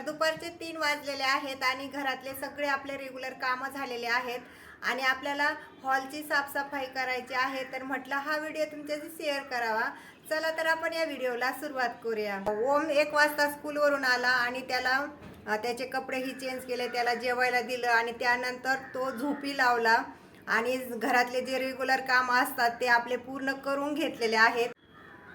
तर दुपारचे तीन वाजलेले आहेत आणि घरातले सगळे आपले रेग्युलर कामं झालेले आहेत. आणि आपल्याला हॉलची साफसफाई करायची आहे तर म्हटलं हा व्हिडिओ तुमच्याशी शेअर करावा. चला तर आपण या व्हिडिओला सुरुवात करूया. ओम एक वाजता स्कूलवरून आला आणि त्याला त्याचे कपडेही चेंज केले त्याला जेवायला दिलं आणि त्यानंतर तो झोपी लावला. आणि घरातले जे रेग्युलर काम असतात ते आपले पूर्ण करून घेतलेले आहेत.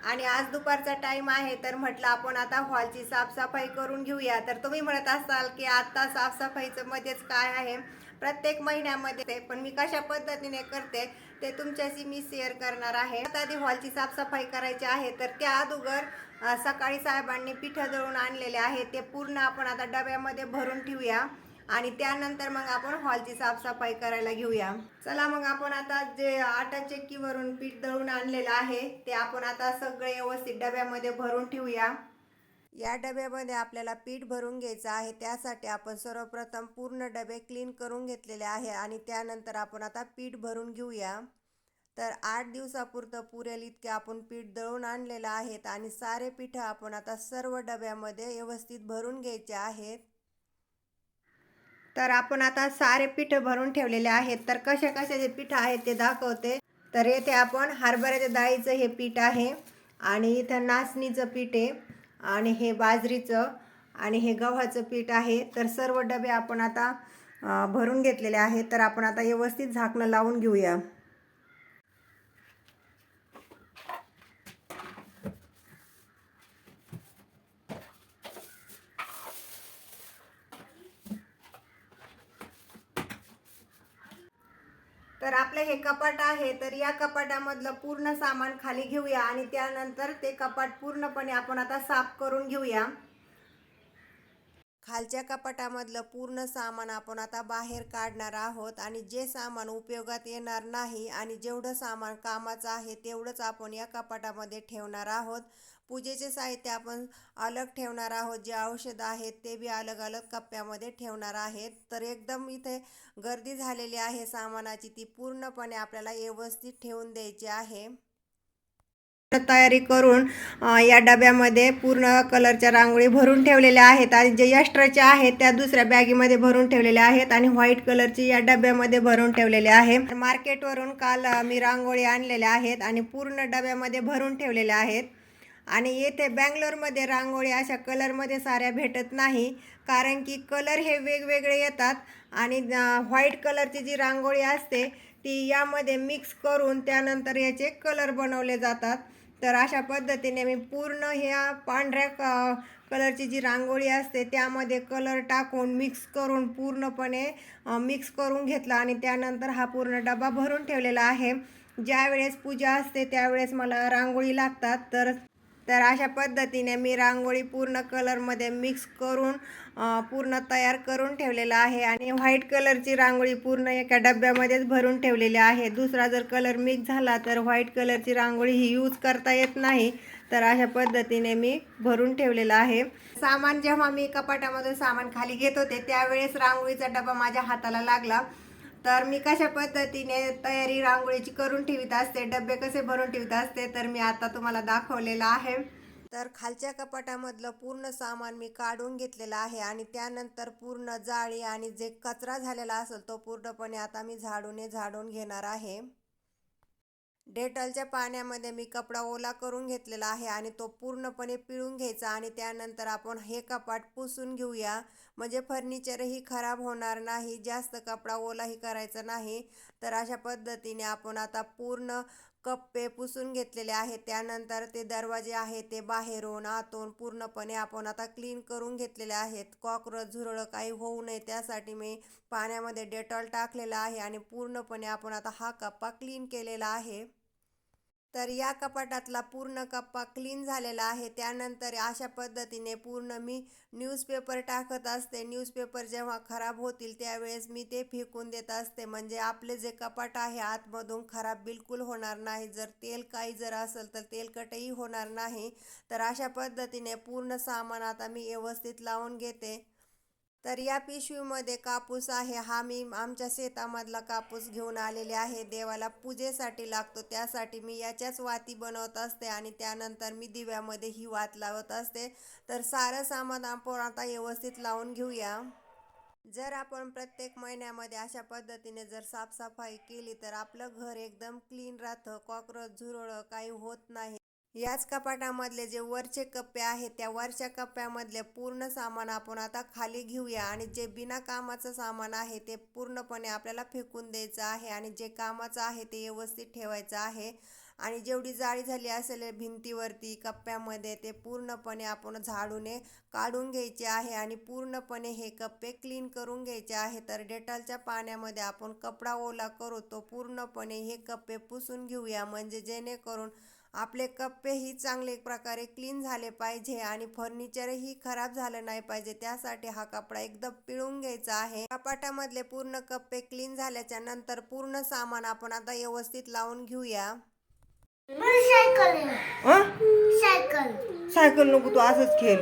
आणि आज दुपारचा टाइम आहे तर म्हटलं आपण आता हॉलची साफसफाई करून घेऊया. तर तुम्ही म्हणत असाल की आता साफसफाईचं मध्येच काय आहे? प्रत्येक महिन्यामध्ये पण मी कशा पद्धतीने करते ते तुमच्याशी मी शेअर करणार आहे. आता आधी हॉलची साफसफाई करायची आहे तर त्या अगोदर सकाळी साहेबांनी पिठं दळून आणलेले आहे ते पूर्ण आपण आता डब्यामध्ये भरून ठेवूया. आणि त्यानंतर मग आपण हॉलची साफसफाई करायला घेऊया. चला मग आपण आता जे आटा चक्कीवरून पीठ दळून आणलेलं आहे ते आपण आता सगळे व्यवस्थित डब्यामध्ये भरून ठेवूया. या डब्यामध्ये आपल्याला पीठ भरून घ्यायचं आहे त्यासाठी आपण सर्वप्रथम पूर्ण डबे क्लीन करून घेतलेले आहे आणि त्यानंतर आपण आता पीठ भरून घेऊया. तर आठ दिवसापुरतं पुरेल इतके आपण पीठ दळून आणलेलं आहेत आणि सारे पीठ आपण आता सर्व डब्यामध्ये व्यवस्थित भरून घ्यायचे आहेत. तर आपण आता सारे पीठ भरून ठेवलेले आहेत. तर कशा कशाचे पीठ आहेत ते दाखवते. तर येथे आपण हरभऱ्याच्या डाळीचं हे पीठ आहे आणि इथं नाचणीचं पीठ आहे आणि हे बाजरीचं आणि हे गव्हाचं पीठ आहे. तर सर्व डबे आपण आता भरून घेतलेले आहेत. तर आपण आता व्यवस्थित झाकणं लावून घेऊया. तर आपलं हे कपाट आहे तर या कपाटामधलं पूर्ण सामान खाली घेऊया आणि त्यानंतर ते कपाट पूर्णपणे आपण आता साफ करून घेऊया. खालच्या कपाटामधलं पूर्ण सामान आपण आता बाहेर काढणार आहोत आणि जे सामान उपयोगात येणार नाही आणि जेवढं सामान कामाचं आहे तेवढंच आपण या कपाटामध्ये ठेवणार आहोत. पूजेचे साहित्य आपण अलग ठेवणार आहोत. जे औषधं आहेत ते बी अलग अलग कप्प्यामध्ये ठेवणार आहेत. तर एकदम इथे गर्दी झालेली आहे सामानाची. ती पूर्णपणे आपल्याला व्यवस्थित ठेवून द्यायची आहे. तयारी करून या डब्यामध्ये पूर्ण कलरच्या रांगोळी भरून ठेवलेल्या आहेत आणि जे एक्स्ट्राच्या आहेत त्या दुसऱ्या बॅगीमध्ये भरून ठेवलेल्या आहेत आणि व्हाईट कलरची या डब्यामध्ये भरून ठेवलेले आहे. मार्केटवरून काल मी रांगोळी आणलेल्या आहेत आणि पूर्ण डब्यामध्ये भरून ठेवलेल्या आहेत. आणि येथे बँगलोरमध्ये रांगोळी अशा कलरमध्ये साऱ्या भेटत नाही कारण की कलर हे वेगवेगळे येतात आणि व्हाईट कलरची जी रांगोळी असते ती यामध्ये मिक्स करून त्यानंतर याचे कलर बनवले जातात. तर अशा पद्धतीने मी पूर्ण ह्या पांढऱ्या क कलरची जी रांगोळी असते त्यामध्ये कलर टाकून मिक्स करून पूर्णपणे मिक्स करून घेतला आणि त्यानंतर हा पूर्ण डबा भरून ठेवलेला आहे. ज्या वेळेस पूजा असते त्यावेळेस मला रांगोळी लागतात. तर तर अशा पद्धतीने मी रांगोळी पूर्ण कलरमध्ये मिक्स करून पूर्ण तयार करून ठेवलेला आहे. आणि व्हाईट कलरची रांगोळी पूर्ण एका डब्यामध्येच भरून ठेवलेली आहे. दुसरा जर कलर मिक्स झाला तर व्हाईट कलरची रांगोळी ही यूज करता येत नाही. तर अशा पद्धतीने मी भरून ठेवलेलं आहे. सामान जेव्हा मी कपाटामधून सामान खाली घेत होते त्यावेळेस रांगोळीचा डबा माझ्या हाताला लागला. तर मी कशा पद्धतीने तयारी रांगोळीची करून ठेवीत असते डबे कसे भरून ठेवीत असते तर मी आता तुम्हाला दाखवलेलं आहे. तर खालच्या कपाटामधलं पूर्ण सामान मी काढून घेतलेलं आहे आणि त्यानंतर पूर्ण जाळी आणि जे कचरा झालेला असेल तो पूर्णपणे आता मी झाडूने झाडून घेणार आहे. डेटॉलच्या पाण्यामध्ये मी कपडा ओला करून घेतलेला आहे आणि तो पूर्णपणे पिळून घ्यायचा आणि त्यानंतर आपण हे कपाट पुसून घेऊया. म्हणजे फर्निचरही खराब होणार नाही जास्त कपडा ओलाही करायचा नाही. तर अशा पद्धतीने आपण आता पूर्ण कप्पे पुसून घेतलेले आहेत. त्यानंतर ते दरवाजे आहे ते बाहेरून आतून पूर्णपणे आपण आता क्लीन करून घेतलेले आहेत. कॉक्रोच झुरळं काही होऊ नये त्यासाठी मी पाण्यामध्ये डेटॉल टाकलेला आहे आणि पूर्णपणे आपण आता हा कप्पा क्लीन केलेला आहे. तर या कपाटातला पूर्ण कप्पा क्लीन झालेला आहे. त्यानंतर अशा पद्धतीने पूर्ण मी न्यूजपेपर टाकत असते. न्यूजपेपर जेव्हा खराब होतील त्यावेळेस मी ते फेकून देत असते. म्हणजे आपले जे कपाट आहे आतमधून खराब बिलकुल होणार नाही. जर तेल काही जर असेल तर तेलकटही होणार नाही. तर अशा पद्धतीने पूर्ण सामान आता मी व्यवस्थित लावून घेते. तर या पिशवीमध्ये कापूस आहे. हा मी आमच्या शेतामधला कापूस घेऊन आलेले आहे. देवाला पूजेसाठी लागतो. त्यासाठी मी याच्याच वाती बनवत असते आणि त्यानंतर मी दिव्यामध्ये ही वात लावत असते. तर सारं सामान आपण आता व्यवस्थित लावून घेऊया. जर आपण प्रत्येक महिन्यामध्ये अशा पद्धतीने जर साफसफाई केली तर आपलं घर एकदम क्लीन राहतं. कॉक्रोच झुरळं काही होत नाही. याच कपाटामधले जे वरचे कप्पे आहेत त्या वरच्या कप्प्यामधले पूर्ण सामान आपण आता खाली घेऊया आणि जे बिना कामाचं सामान आहे ते पूर्णपणे आपल्याला फेकून द्यायचं आहे आणि जे कामाचं आहे ते व्यवस्थित ठेवायचं आहे. आणि जेवढी जाळी झाली असेल भिंतीवरती कप्प्यामध्ये ते पूर्णपणे आपण झाडूने काढून घ्यायचे आहे आणि पूर्णपणे हे कप्पे क्लीन करून घ्यायचे आहे. तर डेटॉलच्या पाण्यामध्ये आपण कपडा ओला करू तो पूर्णपणे हे कप्पे पुसून घेऊया. म्हणजे जेणेकरून आपले कप्पेही चांगले प्रकारे क्लीन झाले पाहिजे आणि फर्निचरही खराब झालं नाही पाहिजे. त्यासाठी हा कपडा एकदम पिळून घ्यायचा आहे. कपाटामधले पूर्ण कप्पे क्लीन झाल्याच्यानंतर पूर्ण सामान आपण आता व्यवस्थित लावून घेऊया. सायकल आहे. हं? सायकल. सायकल नको तू असंच खेळ.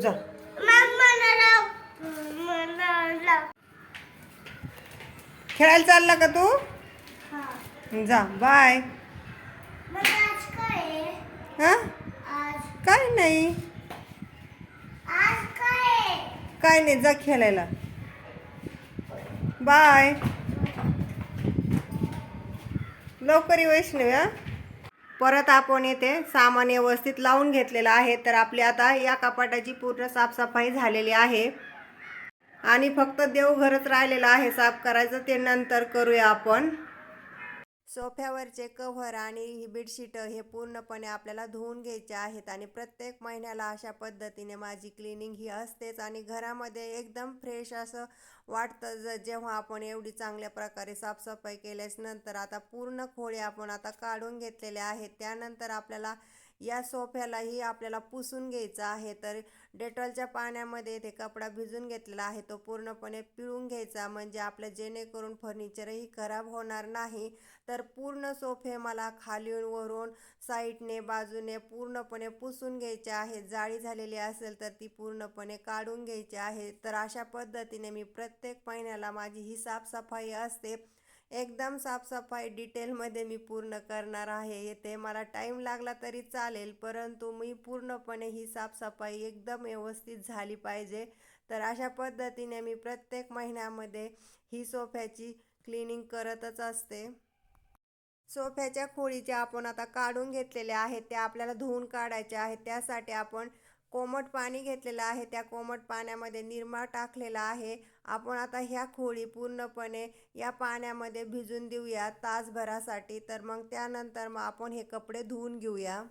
जा. मग मला लाव. मला लाव. खेळायला चालला का तू? हा. जा बाय? हा? काय नाही. काय नाही जा खेळायला. बाय. लवकर वैष्णवी हा. परत आपण येथे सामान व्यवस्थित लावून घेतलेलं आहे तर आपली आता या कपाटाची पूर्ण साफसफाई झालेली आहे. आणि फक्त देवघरच राहिलेलं आहे साफ करायचं ते नंतर करूया आपण. सोफ्यावरचे कव्हर आणि ही बेडशीट हे पूर्णपणे आपल्याला धुवून घ्यायचे आहेत आणि प्रत्येक महिन्याला अशा पद्धतीने माझी क्लिनिंग ही असतेच आणि घरामध्ये एकदम फ्रेश असं वाटतं. ज जेव्हा आपण एवढी चांगल्या प्रकारे साफसफाई केल्यास नंतर आता पूर्ण खोळे आपण आता काढून घेतलेले आहेत. त्यानंतर आपल्याला या सोफ्यालाही आपल्याला पुसून घ्यायचा आहे. तर डेटॉलच्या पाण्यामध्ये ते कपडा भिजून घेतलेला आहे. तो पूर्णपणे पिळून घ्यायचा म्हणजे आपलं जेणेकरून फर्निचरही खराब होणार नाही. तर पूर्ण सोफे मला खालीून वरून साईडने बाजूने पूर्णपणे पुसून घ्यायचे आहे. जाळी झालेली असेल तर ती पूर्णपणे काढून घ्यायची आहे. तर अशा पद्धतीने मी प्रत्येक महिन्याला माझी ही साफसफाई असते. एकदम साफसफाई डिटेलमध्ये मी पूर्ण करणार आहे. येथे मला टाईम लागला तरी चालेल परंतु मी पूर्णपणे ही साफसफाई एकदम व्यवस्थित झाली पाहिजे. तर अशा पद्धतीने मी प्रत्येक महिन्यामध्ये ही सोफ्याची क्लिनिंग करतच असते. सोफ्याच्या खोळीचे आपण आता काढून घेतलेले आहेत त्या आपल्याला धुवून काढायचे आहेत. त्यासाठी आपण कोमट पाणी घेतलेलं आहे. त्या कोमट पाण्यामध्ये निरमा टाकलेला आहे. आपण आता ह्या खोळी पूर्णपणे या पाण्यामध्ये भिजून देऊया तासभरासाठी. तर मग त्यानंतर मग आपण हे कपडे धुवून घेऊया.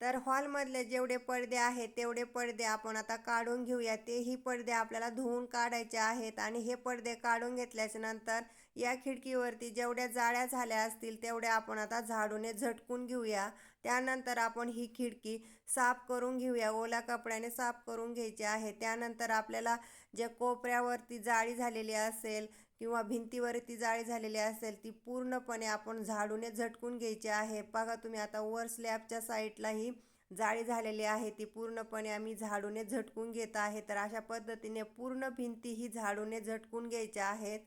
तर हॉलमधले जेवढे पडदे आहेत तेवढे पडदे आपण आता काढून घेऊया. तेही पडदे आपल्याला धुवून काढायचे आहेत आणि हे पडदे काढून घेतल्याच्या नंतर या खिडकीवरती जेवढ्या जाळ्या झाल्या असतील तेवढ्या आपण आता झाडूने झटकून घेऊया. त्यानंतर आपण ही खिडकी साफ करून घेऊया. ओल्या कपड्याने साफ करून घ्यायची आहे. त्यानंतर आपल्याला जे कोपऱ्यावरती जाळी झालेली असेल किंवा भिंतीवरती जाळी झालेली असेल ती पूर्णपणे आपण झाडूने झटकून घ्यायची आहे. बघा तुम्ही आता वर स्लॅबच्या साईडलाही जाळी झालेली आहे. ती पूर्णपणे आम्ही झाडूने झटकून घेत आहे. तर अशा पद्धतीने पूर्ण भिंती ही झाडूने झटकून घ्यायच्या आहेत.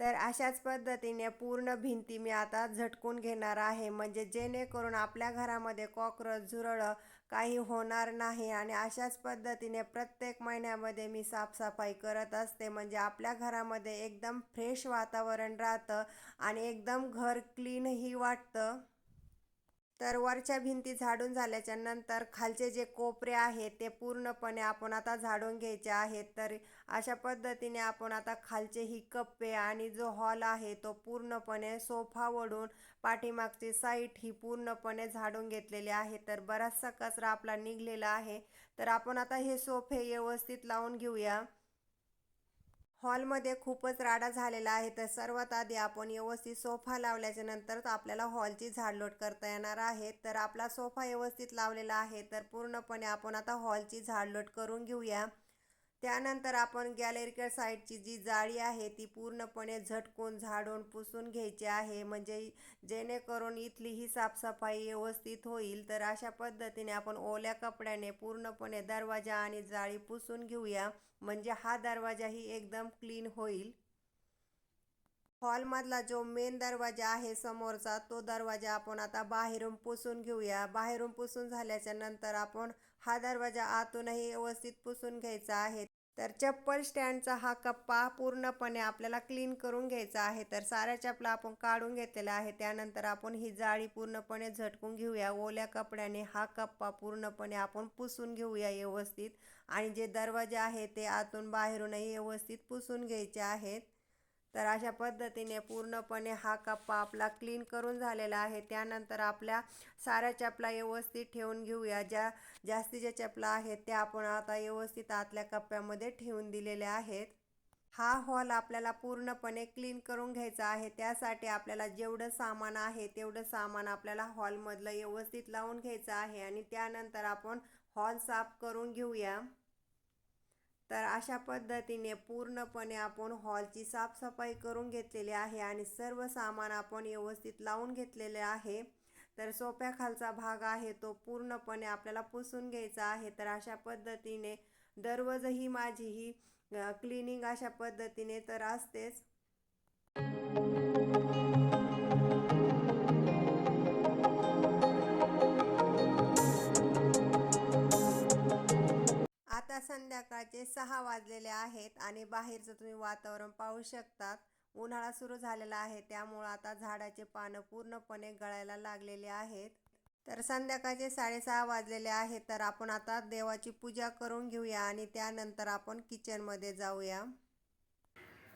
तर अशाच पद्धतीने पूर्ण भिंती मी आता झटकून घेणार आहे. म्हणजे जेणेकरून आपल्या घरामध्ये कॉक्रोच झुरळं काही होणार नाही आणि अशाच पद्धतीने प्रत्येक महिन्यामध्ये मी साफसफाई करत असते. म्हणजे आपल्या घरामध्ये एकदम फ्रेश वातावरण राहतं आणि एकदम घर क्लीनही वाटतं. तर वरच्या भिंती झाडून झाल्याच्यानंतर खालचे जे कोपरे आहेत ते पूर्णपणे आपण आता झाडून घ्यायचे आहेत. तर अशा पद्धतीने आपण आता खालचे ही कप्पे आणि जो हॉल आहे तो पूर्णपणे सोफा वडून पाठीमागची साईट ही पूर्णपणे झाडून घेतलेली आहे. तर बराचसा कचरा आपला निघलेला आहे. तर आपण आता हे सोफे व्यवस्थित लावून घेऊया. हॉलमध्ये खूपच राडा झालेला आहे. तर सर्वात आधी आपण व्यवस्थित सोफा लावल्याच्या नंतरच आपल्याला हॉलची झाडलोट करता येणार आहे. तर आपला सोफा व्यवस्थित लावलेला आहे. तर पूर्णपणे आपण आता हॉलची झाडलोट करून घेऊया. त्यानंतर आपण गॅलरीकल साईडची जी जाळी आहे ती पूर्णपणे झटकून झाडून पुसून घ्यायची आहे. म्हणजे जेणेकरून इथली ही साफसफाई व्यवस्थित होईल. तर अशा पद्धतीने आपण ओल्या कपड्याने पूर्णपणे दरवाजा आणि जाळी पुसून घेऊया. म्हणजे हा दरवाजाही एकदम क्लीन होईल. हॉलमधला जो मेन दरवाजा आहे समोरचा तो दरवाजा आपण आता बाहेरून पुसून घेऊया. बाहेरून पुसून झाल्याच्यानंतर आपण हा दरवाजा आतूनही व्यवस्थित पुसून घ्यायचा आहे. तर चप्पल स्टँडचा हा कप्पा पूर्णपणे आपल्याला क्लीन करून घ्यायचा आहे. तर साऱ्या चपला आपण काढून घेतलेल्या आहे त्यानंतर आपण ही जाळी पूर्णपणे झटकून घेऊया. ओल्या कपड्याने हा कप्पा पूर्णपणे आपण पुसून घेऊया व्यवस्थित. आणि जे दरवाजे आहे ते आतून बाहेरूनही व्यवस्थित पुसून घ्यायचे आहेत. तर अशा पद्धतीने पूर्णपणे हा कप्पा आपला क्लीन करून झालेला आहे. त्यानंतर आपल्या साऱ्या चपला व्यवस्थित ठेवून घेऊया. ज्या जास्तीच्या चपला आहेत त्या आपण आता व्यवस्थित आतल्या कप्प्यामध्ये ठेवून दिलेल्या आहेत. हा हॉल आपल्याला पूर्णपणे क्लीन करून घ्यायचा आहे. त्यासाठी आपल्याला जेवढं सामान आहे तेवढं सामान आपल्याला हॉलमधलं व्यवस्थित लावून घ्यायचं आहे. आणि त्यानंतर आपण हॉल साफ करून घेऊया. तर अशा पद्धतीने पूर्णपणे आपण हॉलची साफसफाई करून घेतलेली आहे आणि सर्व सामान आपण व्यवस्थित लावून घेतलेले आहे. तर सोप्याखालचा भाग आहे तो पूर्णपणे आपल्याला पुसून घ्यायचा आहे. तर अशा पद्धतीने दररोजही माझी ही क्लिनिंग अशा पद्धतीने तर असतेच. आता संध्याकाळचे सहा वाजलेले आहेत आणि बाहेरचं तुम्ही वातावरण पाहू शकतात. उन्हाळा सुरू झालेला आहे त्यामुळं आता झाडाचे पानं पूर्णपणे गळायला लागलेले आहेत. तर संध्याकाळचे साडेसहा वाजलेले आहेत तर आपण आता देवाची पूजा करून घेऊया आणि त्यानंतर आपण किचनमध्ये जाऊया.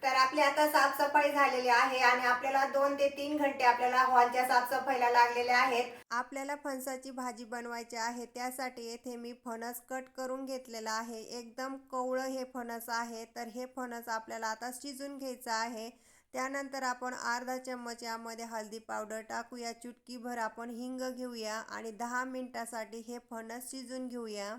तर आपली आता साफसफाई झालेली आहे आणि आपल्याला दोन ते तीन घंटे आपल्याला हॉलच्या साफसफाईला लागलेले आहेत. आपल्याला फणसाची भाजी बनवायची आहे त्यासाठी येथे मी फणस कट करून घेतलेला आहे. एकदम कवळं हे फणस आहे तर हे फणस आपल्याला आता शिजून घ्यायचं आहे. त्यानंतर आपण अर्धा चम्मच यामध्ये हळदी पावडर टाकूया. चुटकीभर आपण हिंग घेऊया आणि दहा मिनिटासाठी हे फणस शिजून घेऊया.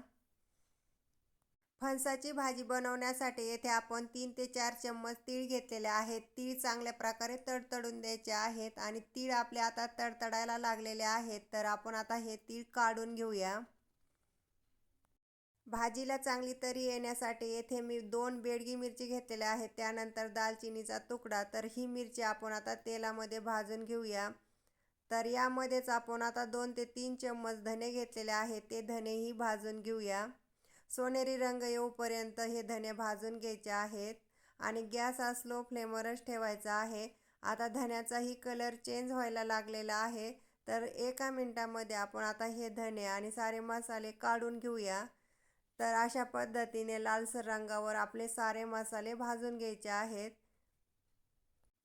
फणसाची भाजी बनवण्यासाठी येथे आपण तीन ते चार चम्मच तीळ घेतलेले आहेत. तीळ चांगल्या प्रकारे तडतडून द्यायचे आहेत आणि तीळ आपले आता तडतडायला लागलेले आहेत. तर आपण आता हे तीळ काढून घेऊया. भाजीला चांगली तरी येण्यासाठी येथे मी दोन बेडगी मिरची घेतलेल्या आहेत. त्यानंतर दालचिनीचा तुकडा. तर ही मिरची आपण आता तेलामध्ये भाजून घेऊया. तर यामध्येच आपण आता दोन ते तीन चम्मच धने घेतलेले आहेत. ते धनेही भाजून घेऊया. सोनेरी रंग येऊपर्यंत हे धने भाजून घ्यायचे आहेत आणि गॅस हा स्लो फ्लेमवरच ठेवायचा आहे. आता धन्याचाही कलर चेंज व्हायला लागलेला आहे. तर एका मिनटामध्ये आपण आता हे धने आणि सारे मसाले काढून घेऊया. तर अशा पद्धतीने लालसर रंगावर आपले सारे मसाले भाजून घ्यायचे आहेत.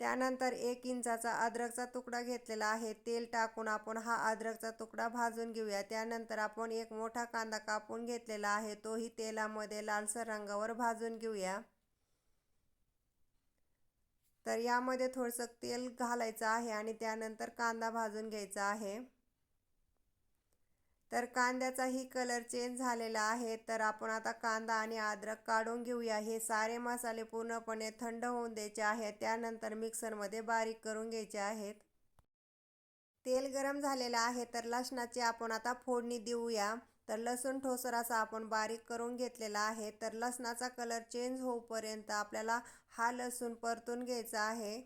त्यानंतर एक इंचाचा अद्रकचा तुकडा घेतलेला आहे. तेल टाकून आपण हा अद्रकचा तुकडा भाजून घेऊया. त्यानंतर आपण एक मोठा कांदा कापून घेतलेला आहे. तोही तेलामध्ये लालसर रंगावर भाजून घेऊया. तर यामध्ये थोडंसं तेल घालायचं आहे आणि त्यानंतर कांदा भाजून घ्यायचा आहे. तर कांद्याचाही कलर चेंज झालेला आहे. तर आपण आता कांदा आणि अद्रक काढून घेऊया. हे सारे मसाले पूर्णपणे थंड होऊन द्यायचे आहेत. त्यानंतर मिक्सरमध्ये बारीक करून घ्यायचे आहेत. तेल गरम झालेलं आहे. तर लसणाची आपण आता फोडणी देऊया. तर लसूण ठोसर असा आपण बारीक करून घेतलेला आहे. तर लसणाचा कलर चेंज होऊपर्यंत आपल्याला हा लसूण परतून घ्यायचा आहे.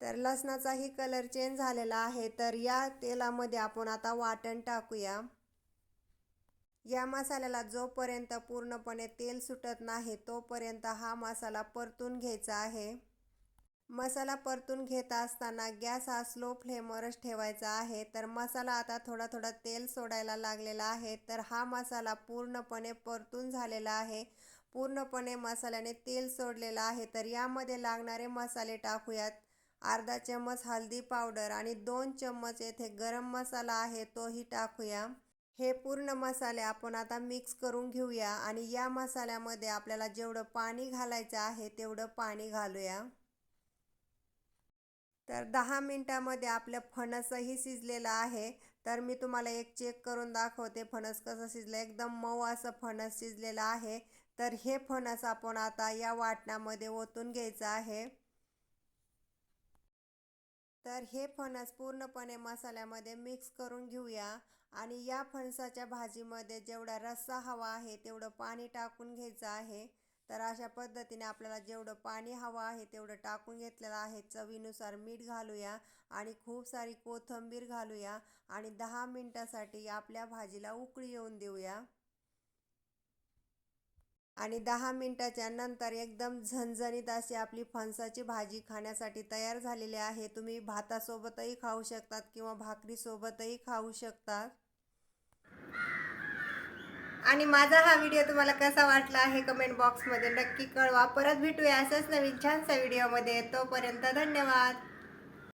तर लसणाचाही कलर चेंज झालेला आहे. तर या तेलामध्ये आपण आता वाटण टाकूया. या मसाल्याला जोपर्यंत पूर्णपणे तेल सुटत नाही तोपर्यंत हा मसाला परतून घ्यायचा आहे. मसाला परतून घेत असताना गॅस हा स्लो फ्लेमवरच ठेवायचा आहे. तर मसाला आता थोडा थोडा तेल सोडायला लागलेला आहे. तर हा मसाला पूर्णपणे परतून झालेला आहे. पूर्णपणे मसाल्याने तेल सोडलेलं आहे. तर यामध्ये लागणारे मसाले टाकूयात. अर्धा चम्मच हळदी पावडर आणि दोन चम्मच येथे गरम मसाला आहे तोही टाकूया. हे पूर्ण मसाले आपण आता मिक्स करून घेऊया आणि या मसाल्यामध्ये आपल्याला जेवढं पाणी घालायचं आहे तेवढं पाणी घालूया. तर दहा मिनटामध्ये आपलं फणसही शिजलेलं आहे. तर मी तुम्हाला एक चेक करून दाखवते फणस कसं शिजलं. एकदम मऊ असं फणस शिजलेलं आहे. तर हे फणस आपण आता या वाटणामध्ये ओतून घ्यायचं आहे. तर हे फणस पूर्णपणे मसाल्यामध्ये मिक्स करून घेऊया. आणि या फणसाच्या भाजीमध्ये जेवढा रस्सा हवा आहे तेवढं पाणी टाकून घ्यायचं आहे. तर अशा पद्धतीने आपल्याला जेवढं पाणी हवं आहे तेवढं टाकून घेतलेलं आहे. चवीनुसार मीठ घालूया आणि खूप सारी कोथिंबीर घालूया आणि दहा मिनटासाठी आपल्या भाजीला उकळी येऊन देऊया. आणि दहा मिनटाच्या नंतर एकदम झणझणीत अशी आपली फणसाची भाजी खाण्यासाठी तयार झालेली आहे. तुम्ही भातासोबतही खाऊ शकतात किंवा भाकरीसोबतही खाऊ शकतात. आणि माझा हा व्हिडिओ तुम्हाला कसा वाटला आहे कमेंट बॉक्समध्ये नक्की कळवा. परत भेटूया असंच नवीन छानसा व्हिडिओमध्ये. तोपर्यंत धन्यवाद.